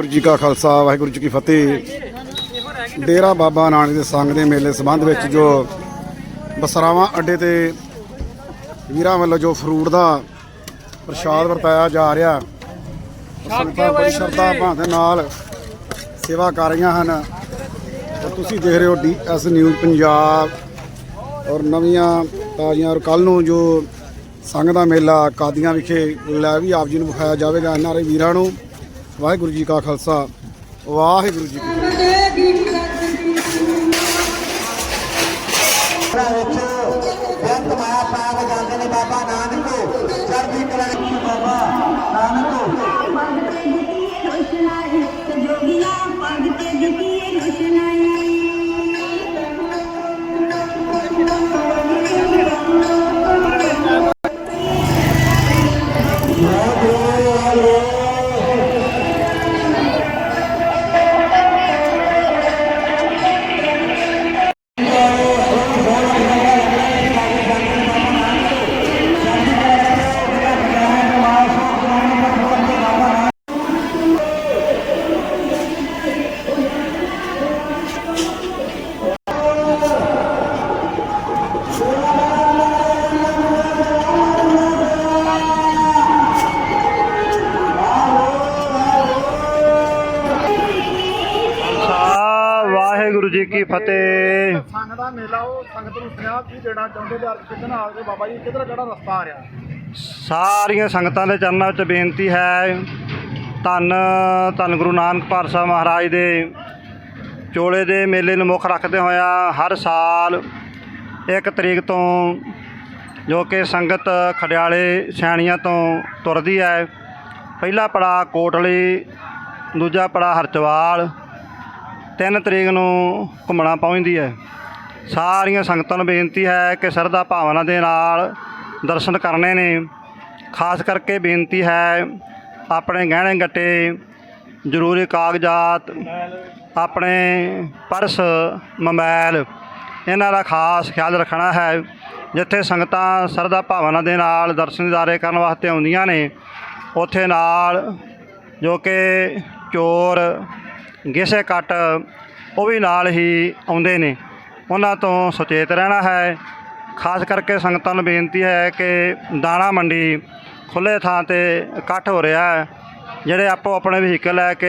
ਵਾਹਿਗੁਰੂ ਜੀ ਕਾ ਖਾਲਸਾ, ਵਾਹਿਗੁਰੂ ਜੀ ਕੀ ਫਤਿਹ। ਡੇਰਾ ਬਾਬਾ ਨਾਨਕ ਦੇ ਸੰਗ ਦੇ ਮੇਲੇ ਸੰਬੰਧ ਵਿੱਚ ਜੋ ਬਸਰਾਵਾਂ ਅੱਡੇ ਤੇ ਵੀਰਾਂ ਵੱਲੋਂ ਜੋ ਫਰੂਟ ਦਾ ਪ੍ਰਸ਼ਾਦ ਵਰਤਾਇਆ ਜਾ ਰਿਹਾ ਸੰਗਤਾਂ ਬੜੀ ਸ਼ਰਧਾ ਭਾਂ ਦੇ ਨਾਲ ਸੇਵਾ ਕਰ ਰਹੀਆਂ ਹਨ। ਤੇ ਤੁਸੀਂ ਦੇਖ ਰਹੇ ਹੋ ਡੀਐਸ ਨਿਊਜ਼ ਪੰਜਾਬ। ਔਰ ਨਵੀਆਂ ਤਾਜ਼ੀਆਂ ਔਰ ਕੱਲ ਨੂੰ ਜੋ ਸੰਗ ਦਾ ਮੇਲਾ ਕਾਦੀਆਂ ਵਿਖੇ ਲੈ ਵੀ ਆਪ ਜੀ ਨੂੰ ਵਿਖਾਇਆ ਜਾਵੇਗਾ ਇਹਨਾਂ ਵੀਰਾਂ ਨੂੰ। ਵਾਹਿਗੁਰੂ ਜੀ ਕਾ ਖਾਲਸਾ ਵਾਹਿਗੁਰੂ ਜੀ ਕੀ ਫਤਿਹ। ਘਰਾਂ ਵਿੱਚ ਬੇਅੰਤ ਫਤਿਹ। ਸੰਗ ਦਾ ਮੇਲਾ ਉਹ ਸੰਗਤ ਨੂੰ ਸੁਨੇਹਾ ਕੀ ਦੇਣਾ ਚਾਹੁੰਦੇ ਤੇ ਅਰਥ ਕਿਦਨ ਆ ਕੇ ਬਾਬਾ ਜੀ ਕਿਧਰ ਕਿਹੜਾ ਰਸਤਾ ਆ ਰਿਹਾ? ਸਾਰੀਆਂ ਸੰਗਤਾਂ ਦੇ ਚਰਨਾਂ ਵਿੱਚ ਬੇਨਤੀ ਹੈ। ਧੰਨ ਧੰਨ ਗੁਰੂ ਨਾਨਕ ਪਾਤਸ਼ਾਹ ਮਹਾਰਾਜ ਦੇ ਚੋਲੇ ਦੇ ਮੇਲੇ ਨੂੰ ਮੁੱਖ ਰੱਖਦੇ ਹੋਇਆ ਹਰ ਸਾਲ ਇੱਕ ਤਰੀਕ ਤੋਂ ਜੋ ਕਿ ਸੰਗਤ ਖਡਿਆਲੇ ਸਿਆਣੀਆਂ ਤੋਂ ਤੁਰਦੀ ਹੈ। ਪਹਿਲਾ ਪੜਾ ਕੋਟਲੀ ਦੂਜਾ ਪੜਾ ਹਰਚਵਾਲ ਤਿੰਨ ਤਰੀਕ ਨੂੰ ਘੁੰਮਣਾ ਪਹੁੰਚਦੀ ਹੈ। ਸਾਰੀਆਂ ਸੰਗਤਾਂ ਨੂੰ ਬੇਨਤੀ ਹੈ ਕਿ ਸਰਦਾ ਭਾਵਨਾ ਦੇ ਨਾਲ ਦਰਸ਼ਨ ਕਰਨੇ ਨੇ। ਖਾਸ ਕਰਕੇ ਬੇਨਤੀ ਹੈ ਆਪਣੇ ਗਹਿਣੇ ਗੱਟੇ, ਜ਼ਰੂਰੀ ਕਾਗਜ਼ਾਤ, ਆਪਣੇ ਪਰਸ ਮੋਬਾਈਲ ਇਹਨਾਂ ਦਾ ਖਾਸ ਖਿਆਲ ਰੱਖਣਾ ਹੈ, ਜਿੱਥੇ ਸੰਗਤਾਂ ਸਰਦਾ ਭਾਵਨਾ ਦੇ ਨਾਲ ਦਰਸ਼ਨ ਦਿਦਾਰੇ ਕਰਨ ਵਾਸਤੇ ਆਉਂਦੀਆਂ ਨੇ। ਉੱਥੇ ਨਾਲ ਜੋ ਕਿ ਚੋਰ ਗਿਸੇ ਕੱਟ, ਉਹ ਵੀ ਨਾਲ ਹੀ ਆਉਂਦੇ ਨੇ। ਉਹਨਾਂ ਤੋਂ ਸੁਚੇਤ ਰਹਿਣਾ ਹੈ। ਖਾਸ ਕਰਕੇ ਸੰਗਤਾਂ ਨੂੰ ਬੇਨਤੀ ਹੈ ਕਿ ਦਾਣਾ ਮੰਡੀ ਖੁੱਲੇ ਥਾਂ ਤੇ ਇਕੱਠ ਹੋ ਰਿਹਾ ਹੈ। ਜਿਹੜੇ ਆਪੋ ਆਪਣੇ ਵਹੀਕਲ ਲੈ ਕੇ,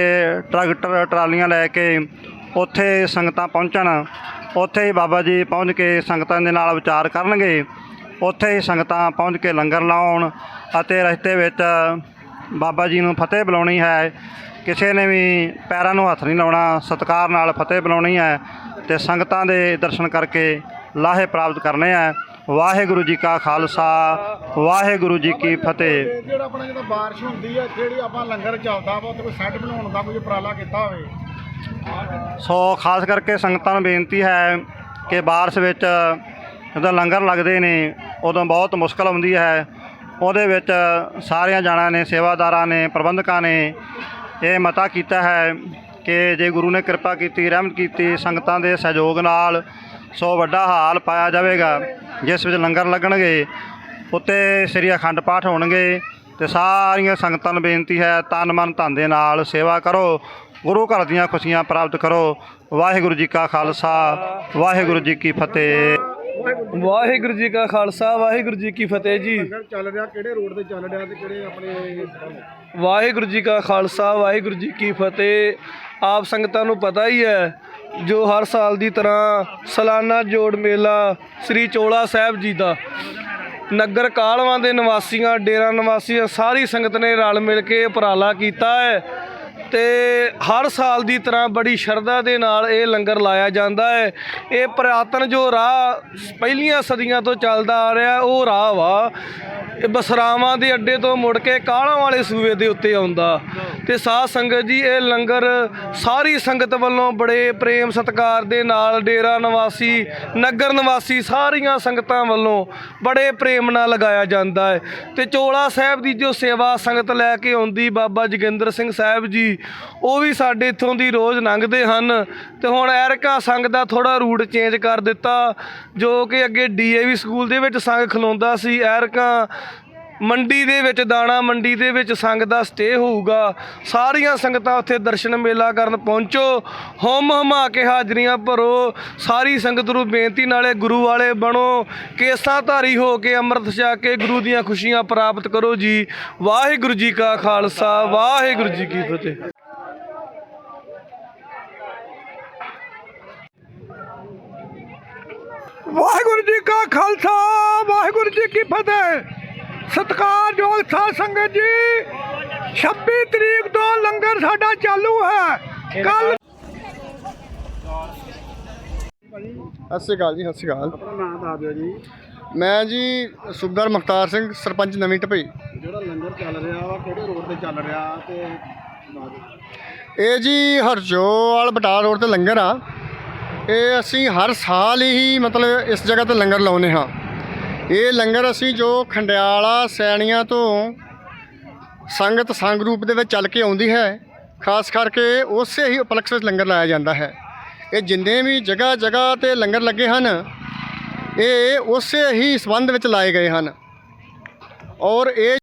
ਟਰੈਕਟਰ, ਟਰਾਲੀਆਂ ਲੈ ਕੇ ਉੱਥੇ ਸੰਗਤਾਂ ਪਹੁੰਚਣ, ਉੱਥੇ ਹੀ ਬਾਬਾ ਜੀ ਪਹੁੰਚ ਕੇ ਸੰਗਤਾਂ ਦੇ ਨਾਲ ਵਿਚਾਰ ਕਰਨਗੇ। ਉੱਥੇ ਹੀ ਸੰਗਤਾਂ ਪਹੁੰਚ ਕੇ ਲੰਗਰ ਲਾਉਣ ਅਤੇ ਰਸਤੇ ਵਿੱਚ ਬਾਬਾ ਜੀ ਨੂੰ ਫਤਿਹ ਬੁਲਾਉਣੀ ਹੈ। ਕਿਸੇ ਨੇ ਵੀ ਪੈਰਾਂ ਨੂੰ ਹੱਥ ਨਹੀਂ ਲਾਉਣਾ ਸਤਿਕਾਰ ਨਾਲ ਫਤਿਹ ਬੁਲਾਉਣੀ ਹੈ ਤੇ ਸੰਗਤਾਂ ਦੇ ਦਰਸ਼ਨ ਕਰਕੇ ਲਾਹੇ ਪ੍ਰਾਪਤ ਕਰਨੇ ਹੈ। ਵਾਹਿਗੁਰੂ ਜੀ ਕਾ ਖਾਲਸਾ ਵਾਹਿਗੁਰੂ ਜੀ ਕੀ ਫਤਿਹ। ਜਿਹੜਾ ਆਪਣਾ ਜਦੋਂ ਬਾਰਿਸ਼ ਹੁੰਦੀ ਹੈ ਜਿਹੜੀ ਆਪਾਂ ਲੰਗਰ ਚੱਲਦਾ ਵਾ ਤੇ ਕੋਈ ਸੈੱਟ ਬਣਾਉਣ ਦਾ ਕੋਈ ਉਪਰਾਲਾ ਕੀਤਾ ਹੋਵੇ? ਸੋ ਖਾਸ ਕਰਕੇ ਸੰਗਤਾਂ ਨੂੰ ਬੇਨਤੀ ਹੈ ਕਿ ਬਾਰਿਸ਼ ਵਿੱਚ ਜਦੋਂ ਲੰਗਰ ਲੱਗਦੇ ਨੇ ਉਦੋਂ ਬਹੁਤ ਮੁਸ਼ਕਲ ਆਉਂਦੀ ਹੈ। ਉਹਦੇ ਵਿੱਚ ਸਾਰਿਆਂ ਜਾਣਿਆਂ ਨੇ ਸੇਵਾਦਾਰਾਂ ਨੇ ਪ੍ਰਬੰਧਕਾਂ ਨੇ ਇਹ ਮਤਾ ਕੀਤਾ ਹੈ ਕਿ ਜੇ ਗੁਰੂ ਨੇ ਕਿਰਪਾ ਕੀਤੀ, ਰਹਿਮਤ ਕੀਤੀ, ਸੰਗਤਾਂ ਦੇ ਸਹਿਯੋਗ ਨਾਲ ਸੋ ਵੱਡਾ ਹਾਲ ਪਾਇਆ ਜਾਵੇਗਾ, ਜਿਸ ਵਿੱਚ ਲੰਗਰ ਲੱਗਣਗੇ, ਉੱਤੇ ਸ੍ਰੀ ਅਖੰਡ ਪਾਠ ਹੋਣਗੇ ਤੇ ਸਾਰੀਆਂ ਸੰਗਤਾਂ ਨੂੰ ਬੇਨਤੀ ਹੈ, ਤਨ ਮਨ ਧਨ ਦੇ ਨਾਲ ਸੇਵਾ ਕਰੋ, ਗੁਰੂ ਘਰ ਦੀਆਂ ਖੁਸ਼ੀਆਂ ਪ੍ਰਾਪਤ ਕਰੋ। ਵਾਹਿਗੁਰੂ ਜੀ ਕਾ ਖਾਲਸਾ, ਵਾਹਿਗੁਰੂ ਜੀ ਕੀ ਫਤਿਹ। ਵਾਹਿਗੁਰੂ ਜੀ ਕਾ ਖਾਲਸਾ ਵਾਹਿਗੁਰੂ ਜੀ ਕੀ ਫਤਿਹ ਜੀ। ਲੰਗਰ ਚੱਲ ਰਿਹਾ ਕਿਹੜੇ ਰੋਡ ਤੇ ਚੱਲ ਰਿਹਾ ਤੇ ਕਿਹੜੇ ਆਪਣੇ ਵਾਹਿਗੁਰੂ ਜੀ ਕਾ ਖਾਲਸਾ ਵਾਹਿਗੁਰੂ ਜੀ ਕੀ ਫਤਿਹ। ਆਪ ਸੰਗਤਾਂ ਨੂੰ ਪਤਾ ਹੀ ਹੈ ਜੋ ਹਰ ਸਾਲ ਦੀ ਤਰ੍ਹਾਂ ਸਾਲਾਨਾ ਜੋੜ ਮੇਲਾ ਸ੍ਰੀ ਚੋਲਾ ਸਾਹਿਬ ਜੀ ਦਾ। ਨਗਰ ਕਾਲਵਾਂ ਦੇ ਨਿਵਾਸੀਆਂ ਡੇਰਾ ਨਿਵਾਸੀਆਂ ਸਾਰੀ ਸੰਗਤ ਨੇ ਰਲ ਮਿਲ ਕੇ ਉਪਰਾਲਾ ਕੀਤਾ ਹੈ। ਤੇ ਹਰ ਸਾਲ ਦੀ ਤਰ੍ਹਾਂ ਬੜੀ ਸ਼ਰਧਾ ਦੇ ਨਾਲ ਇਹ ਲੰਗਰ ਲਾਇਆ ਜਾਂਦਾ ਹੈ। ਇਹ ਪ੍ਰਾਤਨ ਜੋ ਰਾਹ ਪਹਿਲੀਆਂ ਸਦੀਆਂ ਤੋਂ ਚੱਲਦਾ ਆ ਰਿਹਾ, ਉਹ ਰਾਹ ਵਾ। ਇਹ ਬਸਰਾਵਾਂ ਦੇ ਅੱਡੇ ਤੋਂ ਮੁੜ ਕੇ ਕਾਲਾਂ ਵਾਲੇ ਸੂਏ ਦੇ ਉੱਤੇ ਆਉਂਦਾ। ਤੇ ਸਾਧ ਸੰਗਤ ਜੀ, ਇਹ ਲੰਗਰ ਸਾਰੀ ਸੰਗਤ ਵੱਲੋਂ ਬੜੇ ਪ੍ਰੇਮ ਸਤਿਕਾਰ ਦੇ ਨਾਲ ਡੇਰਾ ਨਿਵਾਸੀ, ਨਗਰ ਨਿਵਾਸੀ ਸਾਰੀਆਂ ਸੰਗਤਾਂ ਵੱਲੋਂ ਬੜੇ ਪ੍ਰੇਮ ਨਾਲ ਲਗਾਇਆ ਜਾਂਦਾ ਹੈ। ਤੇ ਚੋਲਾ ਸਾਹਿਬ ਦੀ ਜੋ ਸੇਵਾ ਸੰਗਤ ਲੈ ਕੇ ਆਉਂਦੀ, ਬਾਬਾ ਜੋਗਿੰਦਰ ਸਿੰਘ ਸਾਹਿਬ ਜੀ ਉਹ ਵੀ ਸਾਡੇ ਇੱਥੋਂ ਦੀ ਰੋਜ਼ ਲੰਘਦੇ ਹਨ ਤੇ ਹੁਣ ਐਰਕਾ ਸੰਗ ਦਾ ਥੋੜਾ ਰੂਟ ਚੇਂਜ ਕਰ ਦਿੱਤਾ, ਜੋ ਕਿ ਅੱਗੇ ਡੀਏਵੀ ਸਕੂਲ ਦੇ ਵਿੱਚ ਸੰਗ ਖਲੋਂਦਾ ਸੀ। ਐਰਕਾ ਮੰਡੀ ਦੇ ਵਿੱਚ, ਦਾਣਾ ਮੰਡੀ ਦੇ ਵਿੱਚ ਸੰਗਤ ਦਾ ਸਟੇ ਹੋਊਗਾ। ਸਾਰੀਆਂ ਸੰਗਤਾਂ ਉੱਥੇ ਦਰਸ਼ਨ ਮੇਲਾ ਕਰਨ ਪਹੁੰਚੋ, ਹਮ ਹਮਾ ਕੇ ਹਾਜ਼ਰੀਆਂ ਭਰੋ, ਸਾਰੀ ਸੰਗਤ ਨੂੰ ਬੇਨਤੀ ਨਾਲੇ ਗੁਰੂ ਵਾਲੇ ਬਣੋ, ਕੇਸਾਂ ਧਾਰੀ ਹੋ ਕੇ ਅੰਮ੍ਰਿਤ ਛਕ ਕੇ ਗੁਰੂ ਦੀਆਂ ਖੁਸ਼ੀਆਂ ਪ੍ਰਾਪਤ ਕਰੋ ਜੀ। ਵਾਹਿਗੁਰੂ ਜੀ ਕਾ ਖਾਲਸਾ, ਵਾਹਿਗੁਰੂ ਜੀ ਕੀ ਫਤਿਹ। ਵਾਹਿਗੁਰੂ ਜੀ ਕਾ ਖਾਲਸਾ ਵਾਹਿਗੁਰੂ ਜੀ ਕੀ ਫਤਿਹ। ਸਤਿਕਾਰਯੋਗ ਸਾਧ ਸੰਗਤ ਜੀ 26 ਤਰੀਕ ਤੋਂ ਲੰਗਰ ਸਾਡਾ ਚਾਲੂ ਹੈ। ਕੱਲ ਸਤਿ ਸ਼੍ਰੀ ਅਕਾਲ ਜੀ ਸਤਿ ਸ਼੍ਰੀ ਅਕਾਲ। ਆਪਣਾ ਨਾਮ ਦੱਸ ਦਿਓ ਜੀ। ਮੈਂ ਜੀ ਸੁਬਦਰ ਮੁਖਤਾਰ ਸਿੰਘ ਸਰਪੰਚ ਨਵੀਂ ਢਪਈ। ਜਿਹੜਾ ਲੰਗਰ ਚੱਲ ਰਿਹਾ ਵਾ ਕਿਹੜੇ ਰੋਡ ਤੇ ਚੱਲ ਰਿਹਾ ਤੇ ਇਹ ਜੀ ਹਰਜੋਵਾਲ ਬਟਾਲਾ ਰੋਡ ਤੇ ਲੰਗਰ ਆ। ਇਹ ਅਸੀਂ ਹਰ ਸਾਲ ਹੀ ਮਤਲਬ ਇਸ ਜਗ੍ਹਾ ਤੇ ਲੰਗਰ ਲਾਉਨੇ ਹਾਂ। ਇਹ ਲੰਗਰ ਅਸੀਂ ਜੋ ਖੰਡਿਆਲਾ ਸੈਣੀਆਂ ਤੋਂ ਸੰਗਤ ਸੰਗ ਰੂਪ ਦੇ ਵਿੱਚ ਚੱਲ ਕੇ ਆਉਂਦੀ ਹੈ ਖਾਸ ਕਰਕੇ ਉਸੇ ਹੀ ਉਪਲਕਸ਼ ਵਿੱਚ ਲੰਗਰ ਲਾਇਆ ਜਾਂਦਾ ਹੈ। ਇਹ ਜਿੰਨੇ ਵੀ ਜਗ੍ਹਾ ਜਗ੍ਹਾ ਤੇ ਲੰਗਰ ਲੱਗੇ ਹਨ ਇਹ ਉਸੇ ਹੀ ਸੰਬੰਧ ਵਿੱਚ ਲਾਏ ਗਏ ਹਨ। ਔਰ ਇਹ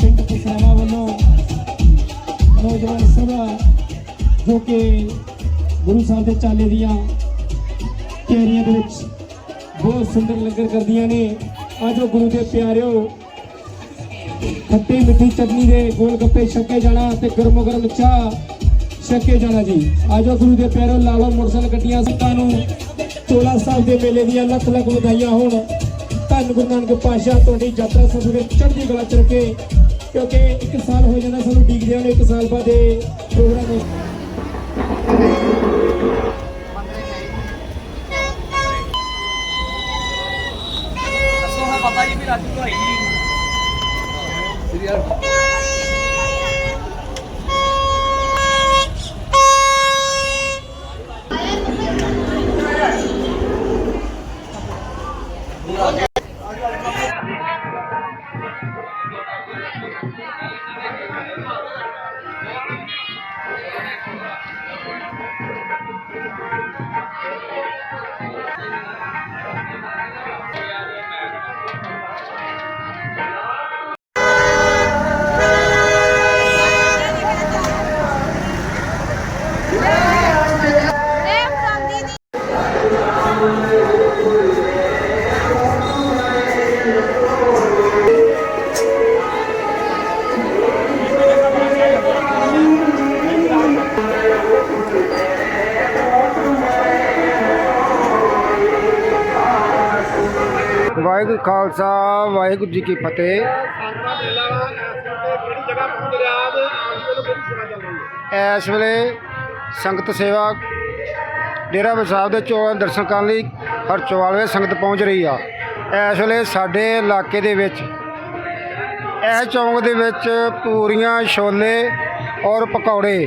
ਪਿੰਡ ਪਿਛਾਵਾ ਵੱਲੋਂ ਨੌਜਵਾਨ ਸਭਾ ਜੋ ਕਿ ਗੁਰੂ ਸਾਹਿਬ ਦੇ ਚਾਲੇ ਦੀਆਂ ਤਿਆਰੀਆਂ ਦੇ ਵਿੱਚ ਬਹੁਤ ਸੁੰਦਰ ਲੰਗਰ ਕਰਦੀਆਂ ਨੇ। ਆਜੋ ਗੁਰੂ ਦੇ ਪਿਆਰਿਓ। ਖੱਟੀ ਮਿੱਠੀ ਚਟਨੀ ਦੇ ਗੋਲ ਗੱਪੇ, ਛੱਕੇ ਜਾਣਾ ਤੇ ਗਰਮੋ ਗਰਮ ਚਾਹ, ਛਕੇ ਜਾਣਾ ਜੀ। ਆਜੋ ਗੁਰੂ ਦੇ ਪੈਰੋਂ ਲਾ ਲਓ ਮੋਟਰਸਾਈਕਲ ਗੱਡੀਆਂ ਸਿੱਕਾਂ ਨੂੰ। ਚੋਲਾ ਸਾਹਿਬ ਦੇ ਮੇਲੇ ਦੀਆਂ ਲੱਖ ਲੱਖ ਵਧਾਈਆਂ ਹੋਣ। ਧੰਨ ਗੁਰੂ ਨਾਨਕ ਪਾਤਸ਼ਾਹ, ਤੁਹਾਡੀ ਯਾਤਰਾ ਸਫਰ ਚੜ੍ਹਦੀ ਕਲਾ ਚ ਰੱਖੇ। ਕਿਉਂਕਿ ਇੱਕ ਸਾਲ ਹੋ ਜਾਂਦਾ ਸਾਨੂੰ ਉਡੀਕਦੇ ਨੂੰ, ਇੱਕ ਸਾਲ ਬਾਅਦ ਇਹ programme quero. Okay. Khalsa, Waheguru ji ਕੀ ਫਤਿਹ। ਇਸ ਵੇਲੇ ਸੰਗਤ ਸੇਵਾ ਡੇਰਾ ਸਾਹਿਬ ਦੇ ਚੋਂ ਦਰਸ਼ਨ ਕਰਨ ਲਈ ਹਰ ਵਿੱਚ ਸੰਗਤ ਪਹੁੰਚ ਰਹੀ ਆ। ਇਸ ਵੇਲੇ ਸਾਡੇ ਇਲਾਕੇ ਦੇ ਵਿੱਚ ਇਹ ਚੌਂਕ ਦੇ ਵਿੱਚ ਪੂਰੀਆਂ ਛੋਲੇ ਔਰ ਪਕੌੜੇ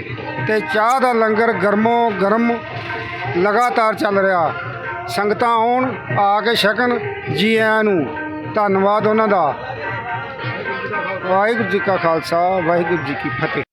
ਤੇ ਚਾਹ ਦਾ ਲੰਗਰ ਗਰਮੋ ਗਰਮ ਲਗਾਤਾਰ ਚੱਲ ਰਿਹਾ। ਸੰਗਤਾਂ ਆਉਣ, ਆ ਕੇ ਛਕਣ ਜੀ ਆਇਆਂ ਨੂੰ। ਧੰਨਵਾਦ ਉਹਨਾਂ ਦਾ। ਵਾਹਿਗੁਰੂ ਜੀ ਕਾ ਖਾਲਸਾ, ਵਾਹਿਗੁਰੂ ਜੀ ਕੀ ਫਤਿਹ।